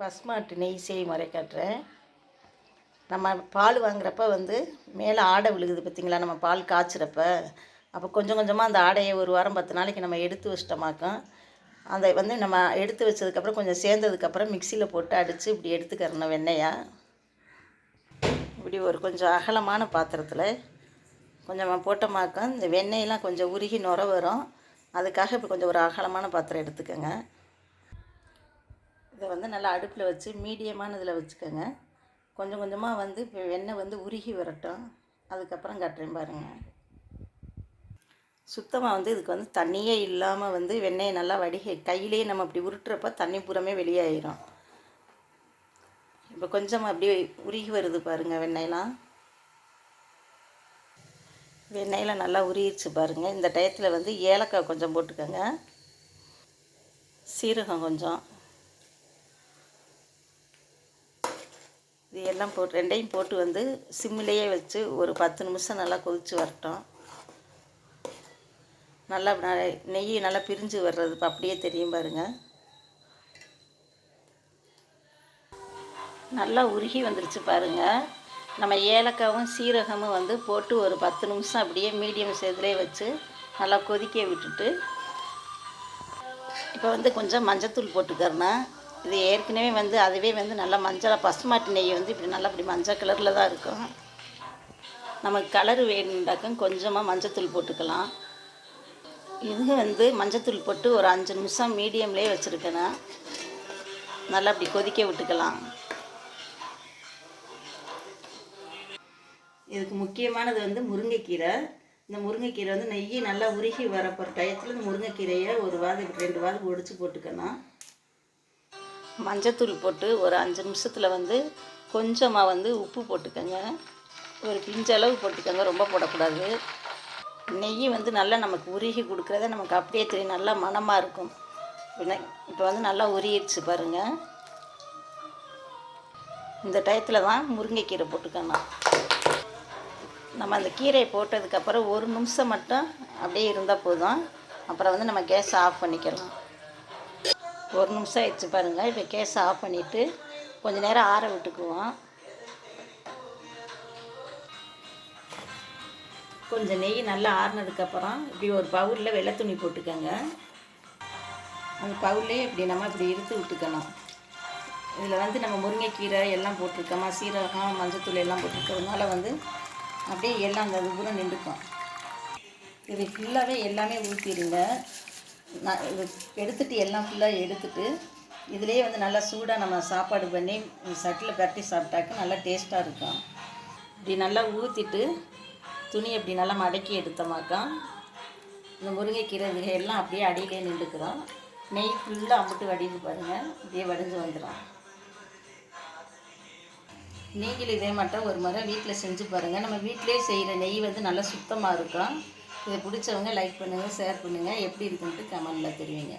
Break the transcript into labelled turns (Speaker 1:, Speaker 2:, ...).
Speaker 1: பசுமாட்டு நெய் செய்முறை காட்டுறேன். நம்ம பால் வாங்குறப்ப வந்து மேலே ஆடை விழுகுது பார்த்திங்களா? நம்ம பால் காய்ச்சிறப்ப. அப்போ கொஞ்சம் கொஞ்சமாக அந்த ஆடையை ஒரு வாரம் பத்து நாளைக்கு நம்ம எடுத்து வச்சிட்டோமாக்கும். அதை வந்து நம்ம எடுத்து வச்சதுக்கப்புறம் கொஞ்சம் சேர்ந்ததுக்கப்புறம் மிக்சியில் போட்டு அடித்து இப்படி எடுத்துக்கிறணும் வெண்ணெயாக இப்படி ஒரு கொஞ்சம் அகலமான பாத்திரத்தில் கொஞ்சமாக போட்டோமாக்கா இந்த வெண்ணெயெலாம் கொஞ்சம் உருகி நுர வரும். அதுக்காக இப்போ கொஞ்சம் ஒரு அகலமான பாத்திரம் எடுத்துக்கோங்க. இதை வந்து நல்லா அடுப்பில் வச்சு மீடியமான இதில் வச்சுக்கோங்க. கொஞ்சம் கொஞ்சமாக வந்து இப்போ வெண்ணெய் வந்து உருகி வரட்டும். அதுக்கப்புறம் கட்டுறேன் பாருங்கள் சுத்தமாக வந்து இதுக்கு வந்து தண்ணியே இல்லாமல் வந்து வெண்ணெயை நல்லா வடிகை கையிலேயே நம்ம அப்படி உருட்டுறப்ப தண்ணி பூரமே வெளியாயிரும். இப்போ கொஞ்சமாக அப்படியே உருகி வருது பாருங்கள் வெண்ணெயெலாம். வெண்ணெயில் நல்லா உருகிடுச்சு பாருங்கள் இந்த டயத்தில் வந்து ஏலக்காய் கொஞ்சம் போட்டுக்கோங்க. சீரகம் கொஞ்சம் இது எல்லாம் போட்டு ரெண்டையும் போட்டு வந்து சிம்மிலேயே வச்சு ஒரு பத்து நிமிஷம் நல்லா கொதித்து வரட்டும். நல்லா நெய் நல்லா பிரிஞ்சு வர்றது இப்போ அப்படியே தெரியும் பாருங்கள் நல்லா உருகி வந்துருச்சு பாருங்கள் நம்ம ஏலக்காவும் சீரகமும் வந்து போட்டு ஒரு பத்து நிமிஷம் அப்படியே மீடியம் சேர்த்துலேயே வச்சு நல்லா கொதிக்க விட்டுட்டு இப்போ வந்து கொஞ்சம் மஞ்சத்தூள் போட்டுக்கறணும் இது ஏற்கனவே வந்து அதுவே வந்து நல்லா மஞ்சளாக பசுமாட்டு நெய் வந்து இப்படி நல்லா இப்படி மஞ்சள் கலரில் தான் இருக்கும். நமக்கு கலர் வேணுண்டாக்கம் கொஞ்சமாக மஞ்சத்தூள் போட்டுக்கலாம். இது வந்து மஞ்சத்தூள் போட்டு ஒரு அஞ்சு நிமிஷம் மீடியம்லேயே வச்சுருக்கேன். நல்லா அப்படி கொதிக்க விட்டுக்கலாம். இதுக்கு முக்கியமானது வந்து முருங்கைக்கீரை. இந்த முருங்கைக்கீரை வந்து நெய் நல்லா உருகி வரப்போகிற டயத்தில் இந்த முருங்கைக்கீரையை ஒரு வாரம் ரெண்டு வாரம் ஒடிச்சு போட்டுக்கணும். மஞ்சத்தூள் போட்டு ஒரு அஞ்சு நிமிஷத்தில் வந்து கொஞ்சமாக வந்து உப்பு போட்டுக்கோங்க. ஒரு பிஞ்சளவு போட்டுக்கோங்க. ரொம்ப போடக்கூடாது. நெய் வந்து நல்லா நமக்கு உருகி கொடுக்குறத நமக்கு அப்படியே தெரியும். நல்லா மணமாக இருக்கும். இப்போ வந்து நல்லா உருகிடுச்சு பாருங்கள் இந்த டயத்தில் தான் முருங்கைக்கீரை போட்டுக்கணும் நம்ம அந்த கீரையை போட்டதுக்கப்புறம் ஒரு நிமிஷம் மட்டும் அப்படியே இருந்தால் போதும். அப்புறம் வந்து நம்ம கேஸை ஆஃப் பண்ணிக்கலாம். ஒரு நிமிஷம் ஆயிடுச்சு பாருங்கள் இப்போ கேஸை ஆஃப் பண்ணிவிட்டு கொஞ்சம் நேரம் ஆற விட்டுக்குவோம். கொஞ்சம் நெய் நல்லா ஆறினதுக்கப்புறம் இப்படி ஒரு பவுலில் வெள்ளை துணி போட்டுக்கோங்க. அந்த பவுல்லே இப்படி நம்ம இப்படி இழுத்து விட்டுக்கணும். இதில் வந்து நம்ம முருங்கைக்கீரை எல்லாம் போட்டிருக்கோமா? சீரகம் மஞ்சத்தூள் எல்லாம் போட்டிருக்கிறதுனால வந்து அப்படியே எல்லாம் அந்த இது நின்றுக்கும். இது ஃபுல்லாகவே எல்லாமே ஊற்றிடுங்க நான் இது எடுத்துட்டு எல்லாம் ஃபுல்லாக எடுத்துட்டு இதுலேயே வந்து நல்லா சூடாக நம்ம சாப்பாடு பண்ணி சட்டில் கட்டி சாப்பிட்டாக்க நல்லா டேஸ்ட்டாக இருக்கும். இப்படி நல்லா ஊற்றிட்டு துணி அப்படி நல்லா மடக்கி எடுத்தோமாக்கா இந்த முருங்கைக்கீரை எல்லாம் அப்படியே அடியிலே நின்றுக்கிறோம் நெய் ஃபுல்லாக அம்பிட்டு வடிது பாருங்கள் இப்படியே வடிஞ்சு வந்துடும் நீங்களும் இதே மட்டும் ஒரு முறை வீட்டில் செஞ்சு பாருங்கள் நம்ம வீட்டிலே செய்கிற நெய் வந்து நல்லா சுத்தமாக இருக்கும். இதை பிடிச்சவங்க லைக் பண்ணுங்கள் ஷேர் பண்ணுங்கள் எப்படி இருக்குன்ட்டு கமெண்டில் தெரிவிங்க.